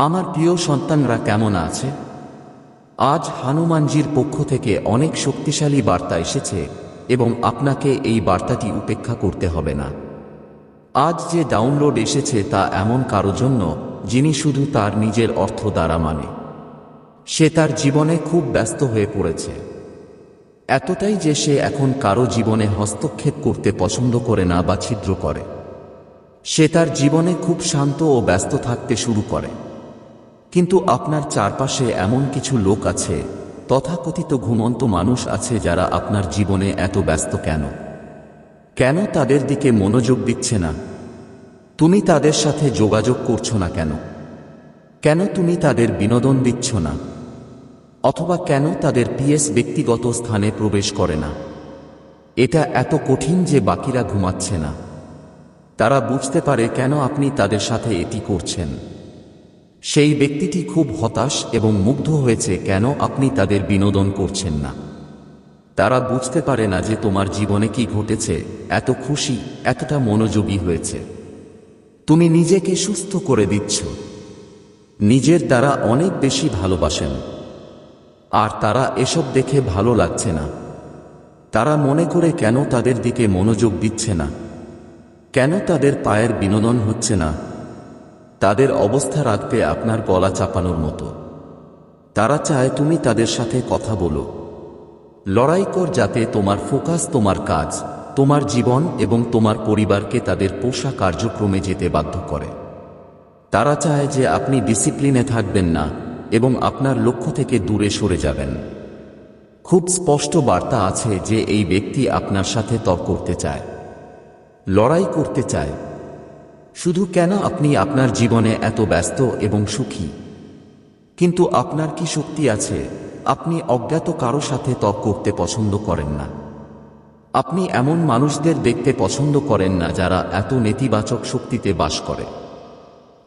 আমার প্রিয় সন্তানরা কেমন আছে? আজ হানুমানজির পক্ষ থেকে অনেক শক্তিশালী বার্তা এসেছে এবং আপনাকে এই বার্তাটি উপেক্ষা করতে হবে না। আজ যে ডাউনলোড এসেছে তা এমন কারও জন্য যিনি শুধু তার নিজের অর্থ দ্বারা মানে। সে তার জীবনে খুব ব্যস্ত হয়ে পড়েছে। এতটাই যে সে এখন কারও জীবনে হস্তক্ষেপ করতে পছন্দ করে না বা ছিদ্র করে। সে তার জীবনে খুব শান্ত ও ব্যস্ত থাকতে শুরু করে। কিন্তু আপনার চারপাশে এমন কিছু লোক আছে, তথাকথিত ঘুমন্ত মানুষ আছে যারা আপনার জীবনে এত ব্যস্ত কেন? কেন তাদের দিকে মনোযোগ দিচ্ছে না? তুমি তাদের সাথে যোগাযোগ করছ না কেন? কেন তুমি তাদের বিনোদন দিচ্ছ না? অথবা কেন তাদের পিএস ব্যক্তিগত স্থানে প্রবেশ করে না? এটা এত কঠিন যে বাকিরা ঘুমাচ্ছে না। তারা বুঝতে পারে কেন আপনি তাদের সাথে এটি করছেন। সেই ব্যক্তিটি খুব হতাশ এবং মুগ্ধ হয়েছে, কেন আপনি তাদের বিনোদন করছেন না? তারা বুঝতে পারে না যে তোমার জীবনে কি ঘটেছে, এত খুশি, এতটা মনোযোগী হয়েছে। তুমি নিজেকে সুস্থ করে দিচ্ছ। নিজের দ্বারা অনেক বেশি ভালোবাসেন। আর তারা এসব দেখে ভালো লাগছে না। তারা মনে করে কেন তাদের দিকে মনোযোগ দিচ্ছে না? কেন তাদের পায়ের বিনোদন হচ্ছে না? তাদের অবস্থা রাখবে আপনার গলা চাপানোর মতো। তারা চায় তুমি তাদের সাথে কথা বলো। লড়াই কর যাতে তোমার ফোকাস তোমার কাজ, তোমার জীবন এবং তোমার পরিবারকে তাদের পোষা কার্যক্রমে যেতে বাধ্য করে। তারা চায় যে আপনি ডিসিপ্লিনে থাকবেন না এবং আপনার লক্ষ্য থেকে দূরে সরে যাবেন। খুব স্পষ্ট বার্তা আছে যে এই ব্যক্তি আপনার সাথে তর্ক করতে চায়, লড়াই করতে চায় শুধু কেন আপনি আপনার জীবনে এত ব্যস্ত এবং সুখী? কিন্তু আপনার কি শক্তি আছে? আপনি অজ্ঞাত কারও সাথে তর্ক করতে পছন্দ করেন না। আপনি এমন মানুষদের দেখতে পছন্দ করেন না যারা এত নেতিবাচক শক্তিতে বাস করে।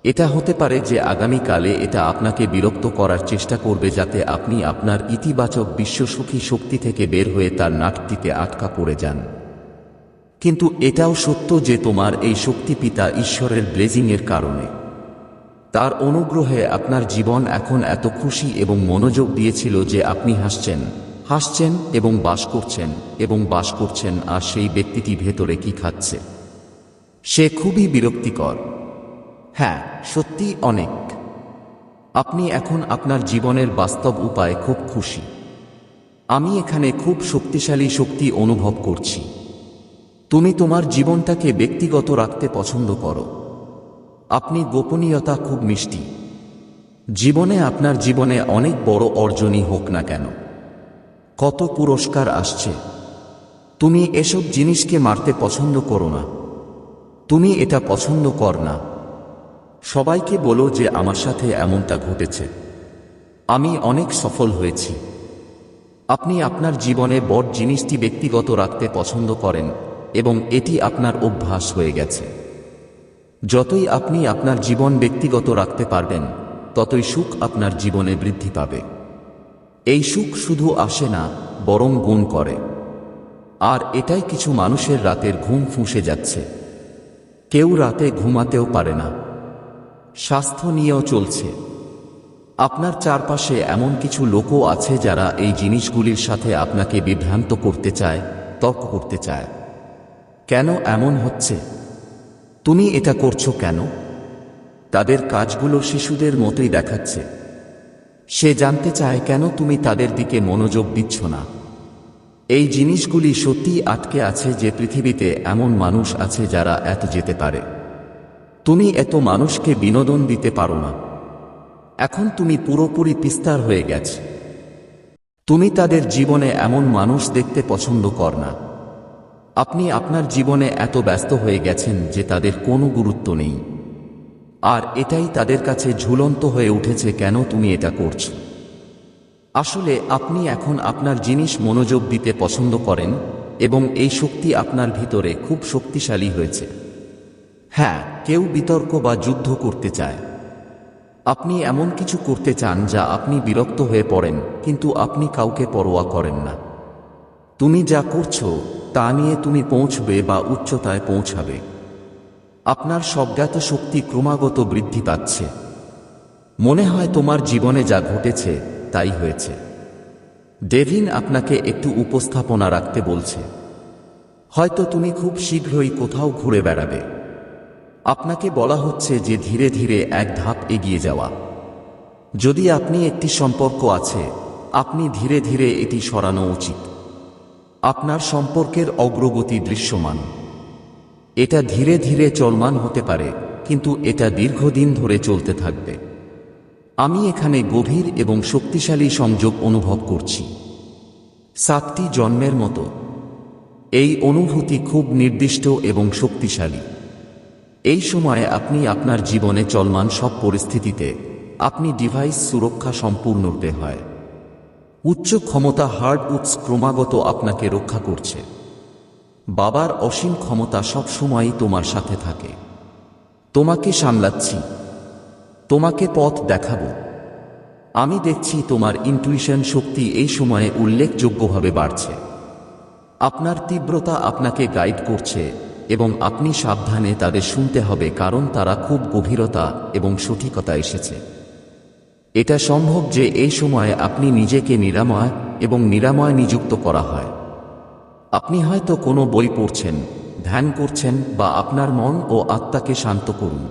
এটা হতে পারে যে আগামীকালে এটা আপনাকে বিরক্ত করার চেষ্টা করবে যাতে আপনি আপনার ইতিবাচক বিশ্বসুখী শক্তি থেকে বের হয়ে তার নাটটিতে আটকা পড়ে যান। কিন্তু এটাও সত্য যে তোমার এই শক্তি পিতা ঈশ্বরের ব্লেজিংয়ের কারণে। তার অনুগ্রহে আপনার জীবন এখন এত খুশি এবং মনোযোগ দিয়েছিল যে আপনি হাসছেন। হাসছেন এবং বাস করছেন, এবং বাস করছেন, আর সেই ব্যক্তিটি ভেতরে কি খাচ্ছে? সে খুবই বিরক্তিকর। হ্যাঁ সত্যি অনেক। আপনি এখন আপনার জীবনের বাস্তব উপায়ে খুব খুশি। আমি এখানে খুব শক্তিশালী শক্তি অনুভব করছি। তুমি তোমার জীবনটাকে ব্যক্তিগত রাখতে পছন্দ করো। আপনি গোপনীয়তা খুব মিষ্টি। জীবনে আপনার জীবনে অনেক বড় অর্জনই হোক না কেন। কত পুরস্কার আসছে। তুমি এসব জিনিসকে মারতে পছন্দ করো না। তুমি এটা পছন্দ কর না। সবাইকে বলো যে আমার সাথে এমনটা ঘটেছে। আমি অনেক সফল হয়েছি। আপনি আপনার জীবনে বড় জিনিসটি ব্যক্তিগত রাখতে পছন্দ করেন। এবং এটি আপনার অভ্যাস হয়ে গেছে। যতই আপনি আপনার জীবন ব্যক্তিগত রাখতে পারবেন, ততই সুখ আপনার জীবনে বৃদ্ধি পাবে। এই সুখ শুধু আসে না, বরং গুণ করে। আর এটাই কিছু মানুষের রাতের ঘুম ফুঁসে যাচ্ছে। কেউ রাতে ঘুমাতেও পারে না। স্বাস্থ্য নিয়েও চলছে। আপনার চারপাশে এমন কিছু লোকও আছে যারা এই জিনিসগুলির সাথে আপনাকে বিভ্রান্ত করতে চায়, তর্ক করতে চায়। কেন এমন হচ্ছে? তুমি এটা করছ কেন? তাদের কাজগুলো শিশুদের মতোই দেখাচ্ছে। সে জানতে চায় কেন তুমি তাদের দিকে মনোযোগ দিচ্ছ না। এই জিনিসগুলি সত্যিই আটকে আছে যে পৃথিবীতে এমন মানুষ আছে যারা এত যেতে পারে। তুমি এত মানুষকে বিনোদন দিতে পারো না। এখন তুমি পুরোপুরি বিস্তার হয়ে গেছে। তুমি তাদের জীবনে এমন মানুষ দেখতে পছন্দ কর না। আপনি আপনার জীবনে এত ব্যস্ত হয়ে গেছেন যে তাদের কোনো গুরুত্ব নেই। আর এটাই তাদের কাছে ঝুলন্ত হয়ে উঠেছে কেন তুমি এটা করছ? আসলে আপনি এখন আপনার জিনিস মনোযোগ দিতে পছন্দ করেন এবং এই শক্তি আপনার ভিতরে খুব শক্তিশালী হয়েছে। হ্যাঁ কেউ বিতর্ক বা যুদ্ধ করতে চায়। আপনি এমন কিছু করতে চান যা আপনি বিরক্ত হয়ে পড়েন, কিন্তু আপনি কাউকে পরোয়া করেন না। তুমি যা করছ, তা নিয়ে তুমি পৌঁছবে বা উচ্চতায় পৌঁছাবে। আপনার স্বজ্ঞাত শক্তি ক্রমাগত বৃদ্ধি পাচ্ছে। মনে হয় তোমার জীবনে যা ঘটেছে, তাই হয়েছে। ডেভিন আপনাকে একটু উপস্থাপনা রাখতে বলছে। হয়তো তুমি খুব শীঘ্রই কোথাও ঘুরে বেড়াবে। আপনাকে বলা হচ্ছে যে ধীরে ধীরে এক ধাপ এগিয়ে যাওয়া। যদি আপনি একটি সম্পর্ক আছে, আপনি ধীরে ধীরে এটি সরানো উচিত। আপনার সম্পর্কের অগ্রগতি দৃশ্যমান। এটা ধীরে ধীরে চলমান হতে পারে, কিন্তু এটা দীর্ঘদিন ধরে চলতে থাকবে। আমি এখানে গভীর এবং শক্তিশালী সংযোগ অনুভব করছি। সাতটি জন্মের মতো। এই অনুভূতি খুব নির্দিষ্ট এবং শক্তিশালী। এই সময়ে আপনি আপনার জীবনে চলমান সব পরিস্থিতিতে আপনি ডিভাইস সুরক্ষা সম্পূর্ণরূপে হয়। উচ্চ ক্ষমতা হার্ড উৎস ক্রমাগত আপনাকে রক্ষা করছে। বাবার অসীম ক্ষমতা সব সময়ই তোমার সাথে থাকে। তোমাকে সামলাচ্ছি। তোমাকে পথ দেখাবো। আমি দেখছি তোমার ইন্টুইশন শক্তি এই সময়ে উল্লেখযোগ্যভাবে বাড়ছে। আপনার তীব্রতা আপনাকে গাইড করছে এবং আপনি সাবধানে তাদের শুনতে হবে কারণ তারা খুব গভীরতা এবং সঠিকতা এসেছে। এটা সম্ভব যে এই সময়ে আপনি নিজেকে নিরাময় এবং নিরাময় নিযুক্ত করা হয়। আপনি হয়তো কোনো বই পড়ছেন, ধ্যান করছেন বা আপনার মন ও আত্মাকে শান্ত করুন।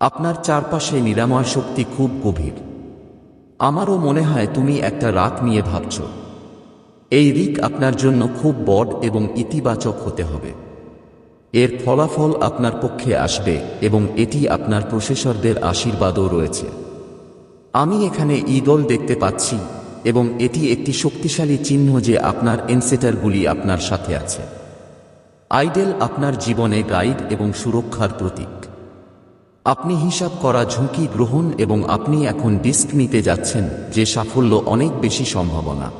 আপনার চারপাশে নিরাময় শক্তি খুব গভীর। আমারও মনে হয় তুমি একটা রাত নিয়ে ভাবছ। এই রিক আপনার জন্য খুব বড় এবং ইতিবাচক হতে হবে। এর ফলাফল আপনার পক্ষে আসবে এবং এটি আপনার প্রসেসরদের আশীর্বাদও রয়েছে। আমি এখানে ঈগল দেখতে পাচ্ছি এবং এটি একটি শক্তিশালী চিহ্ন যে আপনার এনসেটারগুলি আপনার সাথে আছে। আইডেল আপনার জীবনে গাইড এবং সুরক্ষার প্রতীক। আপনি হিসাব করা ঝুঁকি গ্রহণ এবং আপনি এখন ডিস্ক নিতে যাচ্ছেন, যে সাফল্য অনেক বেশি সম্ভাবনা।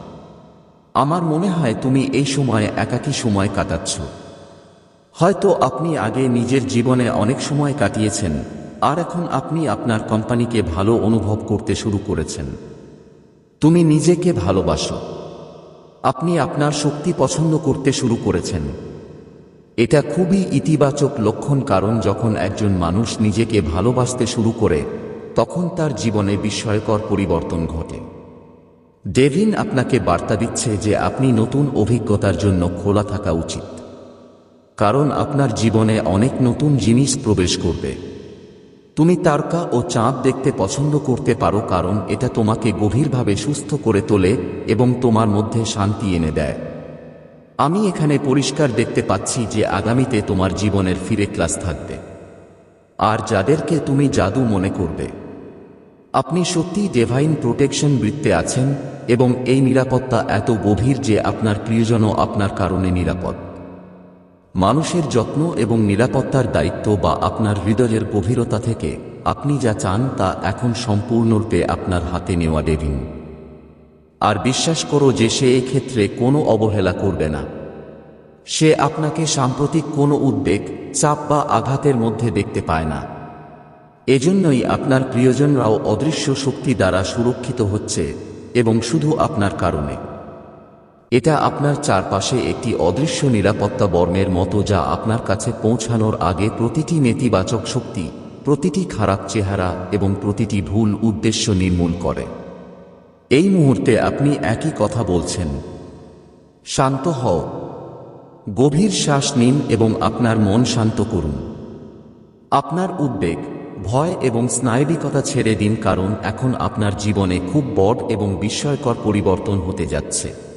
আমার মনে হয় তুমি এই সময়ে একাকী সময় কাটাচ্ছ। হয়তো আপনি আগে নিজের জীবনে অনেক সময় কাটিয়েছেন আর এখন আপনি আপনার কোম্পানিকে ভালো অনুভব করতে শুরু করেছেন। তুমি নিজেকে ভালোবাসো। আপনি আপনার শক্তি পছন্দ করতে শুরু করেছেন। এটা খুবই ইতিবাচক লক্ষণ কারণ যখন একজন মানুষ নিজেকে ভালোবাসতে শুরু করে, তখন তার জীবনে বিস্ময়কর পরিবর্তন ঘটে। ডেভিন আপনাকে বার্তা দিচ্ছে যে আপনি নতুন অভিজ্ঞতার জন্য খোলা থাকা উচিত। কারণ আপনার জীবনে অনেক নতুন জিনিস প্রবেশ করবে। তুমি তারকা ও চাঁদ দেখতে পছন্দ করতে পারো কারণ এটা তোমাকে গভীরভাবে সুস্থ করে তোলে এবং তোমার মধ্যে শান্তি এনে দেয়। আমি এখানে পরিষ্কার দেখতে পাচ্ছি যে আগামীতে তোমার জীবনের ফিরে ক্লাস থাকবে। আর যাদেরকে তুমি জাদু মনে করবে। আপনি সত্যিই ডেভাইন প্রোটেকশন বৃত্তে আছেন এবং এই নিরাপত্তা এত গভীর যে আপনার প্রিয়জনও আপনার কারণে নিরাপদ। মানুষের যত্ন এবং নিরাপত্তার দায়িত্ব বা আপনার হৃদয়ের গভীরতা থেকে আপনি যা চান তা এখন সম্পূর্ণরূপে আপনার হাতে নেওয়া ডেভিন আর বিশ্বাস করো যে সে ক্ষেত্রে কোনো অবহেলা করবে না। সে আপনাকে সাম্প্রতিক কোনো উদ্বেগ, চাপ বা আঘাতের মধ্যে দেখতে পায় না। এজন্যই আপনার প্রিয়জনরাও অদৃশ্য শক্তি দ্বারা সুরক্ষিত হচ্ছে এবং শুধু আপনার কারণে। এটা আপনার চারপাশে একটি অদৃশ্য নিরাপত্তা বর্ণের মতো যা আপনার কাছে পৌঁছানোর আগে প্রতিটি নেতিবাচক শক্তি, প্রতিটি খারাপ চেহারা এবং প্রতিটি ভুল উদ্দেশ্য নির্মূল করে। এই মুহূর্তে আপনি একই কথা বলছেন। শান্ত হও। গভীর শ্বাস নিন এবং আপনার মন শান্ত করুন। আপনার উদ্বেগ, ভয় এবং স্নায়বিকতা ছেড়ে দিন কারণ এখন আপনার জীবনে খুব বড় এবং বিস্ময়কর পরিবর্তন হতে যাচ্ছে।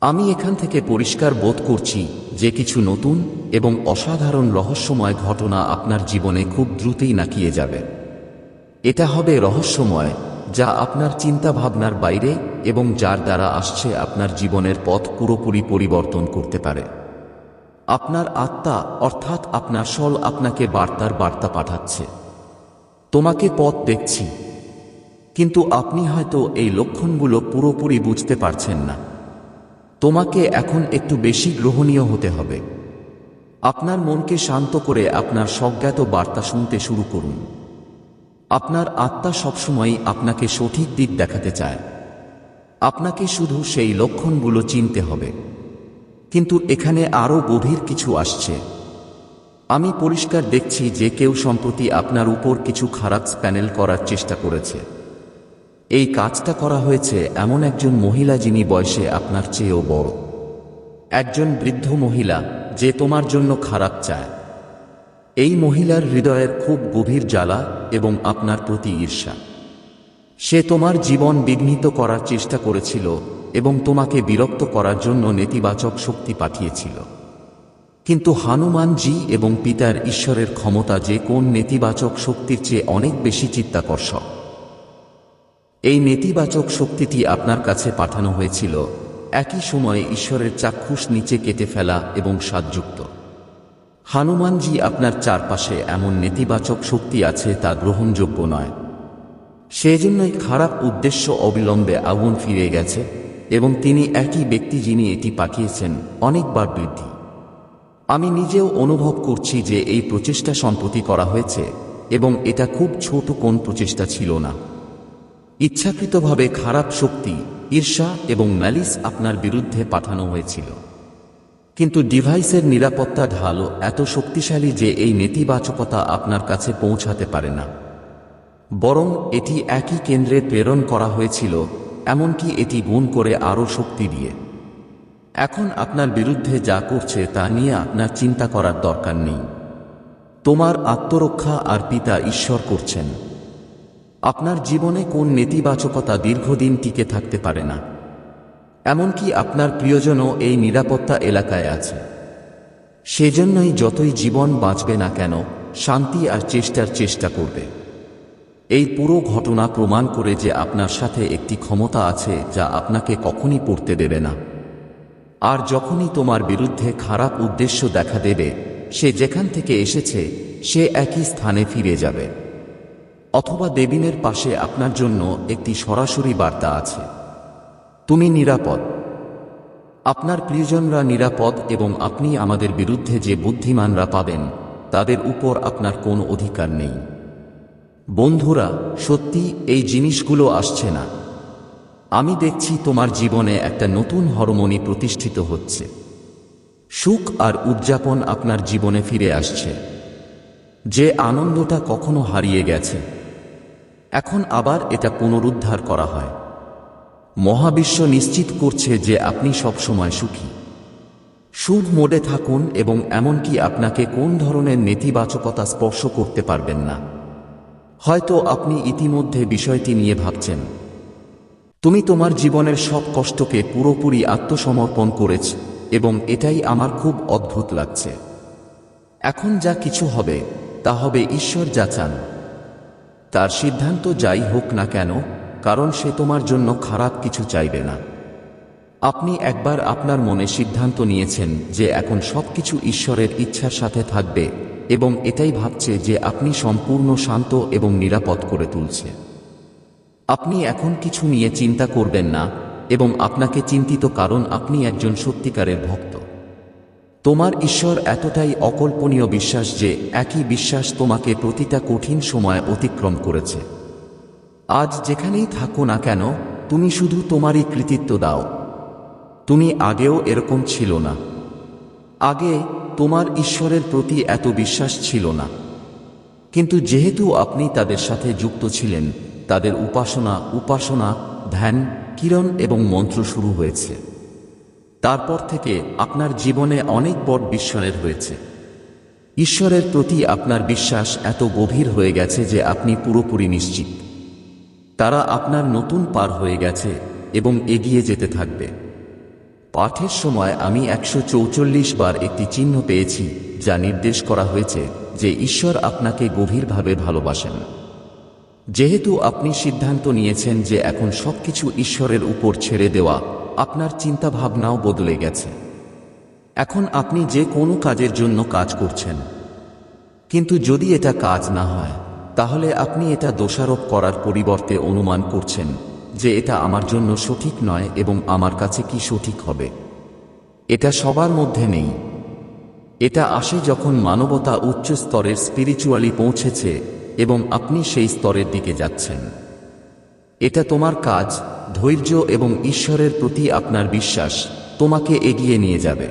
আমি এখান থেকে পরিষ্কার বোধ করছি যে কিছু নতুন এবং অসাধারণ রহস্যময় ঘটনা আপনার জীবনে খুব দ্রুতই নাকিয়ে যাবে। এটা হবে রহস্যময়, যা আপনার চিন্তা ভাবনার বাইরে এবং যার দ্বারা আসছে আপনার জীবনের পথ পুরোপুরি পরিবর্তন করতে পারে। আপনার আত্মা, অর্থাৎ আপনার সল আপনাকে বার্তার বার্তা পাঠাচ্ছে। তোমাকে পথ দেখছি। কিন্তু আপনি হয়তো এই লক্ষণগুলো পুরোপুরি বুঝতে পারছেন না। তোমাকে এখন একটু বেশি গ্রহণীয় হতে হবে। আপনার মনকে শান্ত করে আপনার স্বজ্ঞাত বার্তা শুনতে শুরু করুন। আপনার আত্মা সবসময়ই আপনাকে সঠিক দিক দেখাতে চায়। আপনাকে শুধু সেই লক্ষণগুলো চিনতে হবে। কিন্তু এখানে আরও গভীর কিছু আসছে। আমি পরিষ্কার দেখছি যে কেউ সম্প্রতি আপনার উপর কিছু খারাপ প্যানেল করার চেষ্টা করেছে। এই কাজটা করা হয়েছে এমন একজন মহিলা যিনি বয়সে আপনার চেয়েও বড়। একজন বৃদ্ধ মহিলা যে তোমার জন্য খারাপ চায়। এই মহিলার হৃদয়ের খুব গভীর জ্বালা এবং আপনার প্রতি ঈর্ষা। সে তোমার জীবন বিঘ্নিত করার চেষ্টা করেছিল এবং তোমাকে বিরক্ত করার জন্য নেতিবাচক শক্তি পাঠিয়েছিল। কিন্তু হানুমানজি এবং পিতার ঈশ্বরের ক্ষমতা যে কোন নেতিবাচক শক্তির চেয়ে অনেক বেশি চিত্তাকর্ষক। এই নেতিবাচক শক্তিটি আপনার কাছে পাঠানো হয়েছিল। একই সময়ে ঈশ্বরের চাক্ষুষ নিচে কেটে ফেলা এবং সাতযুক্ত হানুমানজি আপনার চারপাশে এমন নেতিবাচক শক্তি আছে তা গ্রহণযোগ্য নয়। সেজন্যই খারাপ উদ্দেশ্য অবিলম্বে আগুন ফিরে গেছে এবং তিনি একই ব্যক্তি যিনি এটি পাঠিয়েছেন অনেকবার বৃদ্ধি। আমি নিজেও অনুভব করছি যে এই প্রচেষ্টা সম্প্রতি করা হয়েছে এবং এটা খুব ছোট কোন প্রচেষ্টা ছিল না। ইচ্ছাকৃতভাবে খারাপ শক্তি, ঈর্ষা এবং ম্যালিস আপনার বিরুদ্ধে পাঠানো হয়েছিল। কিন্তু ডিভাইসের নিরাপত্তা ঢালও এত শক্তিশালী যে এই নেতিবাচকতা আপনার কাছে পৌঁছাতে পারে না। বরং এটি একই কেন্দ্রে প্রেরণ করা হয়েছিল, এমনকি এটি গুণ করে আরও শক্তি দিয়ে। এখন আপনার বিরুদ্ধে যা করছে তা নিয়ে আপনার চিন্তা করার দরকার নেই। তোমার আত্মরক্ষা আর পিতা ঈশ্বর করছেন। আপনার জীবনে কোন নেতিবাচকতা দীর্ঘদিন টিকে থাকতে পারে না। এমনকি আপনার প্রিয়জনও এই নিরাপত্তা এলাকায় আছে। সেজন্যই যতই জীবন বাঁচবে না কেন, শান্তি আর চেষ্টার চেষ্টা করবে। এই পুরো ঘটনা প্রমাণ করে যে আপনার সাথে একটি ক্ষমতা আছে যা আপনাকে কখনই পড়তে দেবে না। আর যখনই তোমার বিরুদ্ধে খারাপ উদ্দেশ্য দেখা দেবে, সে যেখান থেকে এসেছে, সে একই স্থানে ফিরে যাবে। অথবা দেবিনের পাশে আপনার জন্য একটি সরাসরি বার্তা আছে। তুমি নিরাপদ। আপনার প্রিয়জনরা নিরাপদ এবং আপনি আমাদের বিরুদ্ধে যে বুদ্ধিমানরা পাবেন, তাদের উপর আপনার কোনো অধিকার নেই। বন্ধুরা, সত্যি এই জিনিসগুলো আসছে না। আমি দেখছি তোমার জীবনে একটা নতুন হরমোনি প্রতিষ্ঠিত হচ্ছে। সুখ আর উদযাপন আপনার জীবনে ফিরে আসছে। যে আনন্দটা কখনো হারিয়ে গেছে। এখন আবার এটা পুনরুদ্ধার করা হয়। মহাবিশ্ব নিশ্চিত করছে যে আপনি সবসময় সুখী। সুখ মোডে থাকুন এবং এমনকি আপনাকে কোন ধরনের নেতিবাচকতা স্পর্শ করতে পারবেন না। হয়তো আপনি ইতিমধ্যে বিষয়টি নিয়ে ভাবছেন, তুমি তোমার জীবনের সব কষ্টকে পুরোপুরি আত্মসমর্পণ করেছ এবং এটাই আমার খুব অদ্ভুত লাগছে। এখন যা কিছু হবে, তা হবে ঈশ্বর যা চান। তার সিদ্ধান্ত যাই হোক না কেন, কারণ সে তোমার জন্য খারাপ কিছু চাইবে না। আপনি একবার আপনার মনে সিদ্ধান্ত নিয়েছেন যে এখন সবকিছু ঈশ্বরের ইচ্ছার সাথে থাকবে এবং এটাই ভাবছে যে আপনি সম্পূর্ণ শান্ত এবং নিরাপদ করে তুলছে। আপনি এখন কিছু নিয়ে চিন্তা করবেন না এবং আপনাকে চিন্তিত কারণ আপনি একজন সত্যিকারের ভক্ত। তোমার ঈশ্বর এতটাই অকল্পনীয় বিশ্বাস যে একই বিশ্বাস তোমাকে প্রতিটা কঠিন সময় অতিক্রম করেছে। আজ যেখানেই থাকো না কেন, তুমি শুধু তোমারই কৃতিত্ব দাও। তুমি আগেও এরকম ছিল না। আগে তোমার ঈশ্বরের প্রতি এত বিশ্বাস ছিল না। কিন্তু যেহেতু আপনি তাদের সাথে যুক্ত ছিলেন, তাদের উপাসনা উপাসনা, ধ্যান, কিরণ এবং মন্ত্র শুরু হয়েছে। তারপর থেকে আপনার জীবনে অনেক বড় বিশ্বাসের হয়েছে। ঈশ্বরের প্রতি আপনার বিশ্বাস এত গভীর হয়ে গেছে যে আপনি পুরোপুরি নিশ্চিত। তারা আপনার নতুন পার হয়ে গেছে এবং এগিয়ে যেতে থাকবে। পাঠের সময় আমি একশো বার একটি চিহ্ন পেয়েছি যা নির্দেশ করা হয়েছে যে ঈশ্বর আপনাকে গভীরভাবে ভালোবাসেন। যেহেতু আপনি সিদ্ধান্ত নিয়েছেন যে এখন সবকিছু ঈশ্বরের উপর ছেড়ে দেওয়া আপনার চিন্তাভাবনাও বদলে গেছে। এখন আপনি যে কোনো কাজের জন্য কাজ করছেন। কিন্তু যদি এটা কাজ না হয়, তাহলে আপনি এটা দোষারোপ করার পরিবর্তে অনুমান করছেন যে এটা আমার জন্য সঠিক নয় এবং আমার কাছে কি সঠিক হবে। এটা সবার মধ্যে নেই। এটা আসে যখন মানবতা উচ্চ স্তরের স্পিরিচুয়ালি পৌঁছেছে এবং আপনি সেই স্তরের দিকে যাচ্ছেন। এটা তোমার কাজ ধৈর্য এবং ঈশ্বরের প্রতি আপনার বিশ্বাস তোমাকে এগিয়ে নিয়ে যাবে।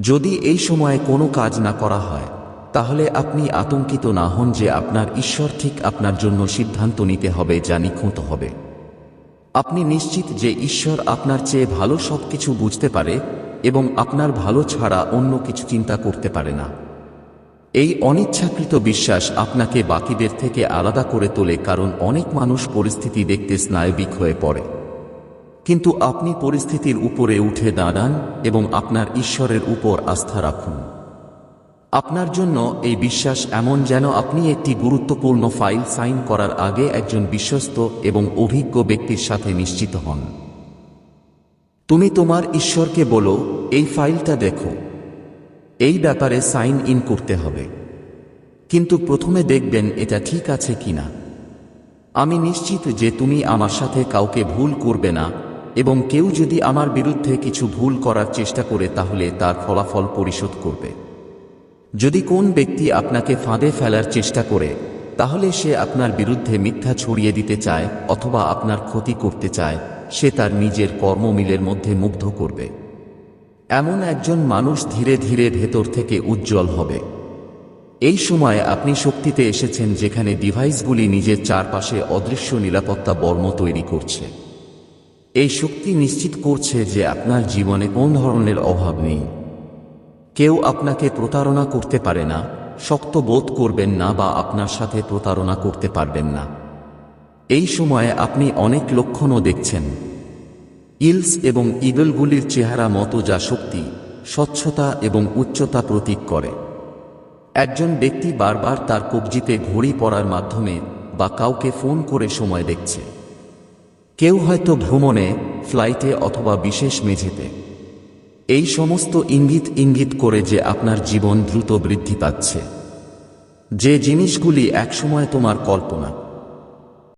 যদি এই সময়ে কোনো কাজ না করা হয়, তাহলে আপনি আতঙ্কিত না হন যে আপনার ঈশ্বর ঠিক আপনার জন্য সিদ্ধান্ত নিতে হবে যা নিখুঁত হবে। আপনি নিশ্চিত যে ঈশ্বর আপনার চেয়ে ভালো সবকিছু বুঝতে পারে এবং আপনার ভালো ছাড়া অন্য কিছু চিন্তা করতে পারে না। এই অনিচ্ছাকৃত বিশ্বাস আপনাকে বাকিদের থেকে আলাদা করে তোলে কারণ অনেক মানুষ পরিস্থিতি দেখতে স্নায়বিক হয়ে পড়ে। কিন্তু আপনি পরিস্থিতির উপরে উঠে দাঁড়ান এবং আপনার ঈশ্বরের উপর আস্থা রাখুন। আপনার জন্য এই বিশ্বাস এমন যেন আপনি একটি গুরুত্বপূর্ণ ফাইল সাইন করার আগে একজন বিশ্বস্ত এবং অভিজ্ঞ ব্যক্তির সাথে নিশ্চিত হন। তুমি তোমার ঈশ্বরকে বলো, এই ফাইলটা দেখো। এই ব্যাপারে সাইন ইন করতে হবে। কিন্তু প্রথমে দেখবেন এটা ঠিক আছে কিনা। আমি নিশ্চিত যে তুমি আমার সাথে কাউকে ভুল করবে না এবং কেউ যদি আমার বিরুদ্ধে কিছু ভুল করার চেষ্টা করে তাহলে তার ফলাফল পরিশোধ করবে। যদি কোন ব্যক্তি আপনাকে ফাঁদে ফেলার চেষ্টা করে, তাহলে সে আপনার বিরুদ্ধে মিথ্যা ছড়িয়ে দিতে চায় অথবা আপনার ক্ষতি করতে চায়, সে তার নিজের কর্মমিলের মধ্যে মুগ্ধ করবে। এমন একজন মানুষ ধীরে ধীরে ভেতর থেকে উজ্জ্বল হবে। এই সময় আপনি শক্তিতে এসেছেন যেখানে ডিভাইসগুলি নিজের চারপাশে অদৃশ্য নিরাপত্তা বর্ম তৈরি করছে। এই শক্তি নিশ্চিত করছে যে আপনার জীবনে কোন ধরনের অভাব নেই। কেউ আপনাকে প্রতারণা করতে পারে না, শক্ত বোধ করবেন না বা আপনার সাথে প্রতারণা করতে পারবেন না। এই সময়ে আপনি অনেক লক্ষণও দেখছেন। ইলস এবং ইগলগুলির চেহারা মতো যা শক্তি, স্বচ্ছতা এবং উচ্চতা প্রতীক করে। একজন ব্যক্তি বারবার তার কবজিতে ঘড়ি পড়ার মাধ্যমে বা কাউকে ফোন করে সময় দেখছে। কেউ হয়তো ভ্রমণে, ফ্লাইটে অথবা বিশেষ মেঝেতে। এই সমস্ত ইঙ্গিত ইঙ্গিত করে যে আপনার জীবন দ্রুত বৃদ্ধি পাচ্ছে। যে জিনিসগুলি একসময় তোমার কল্পনা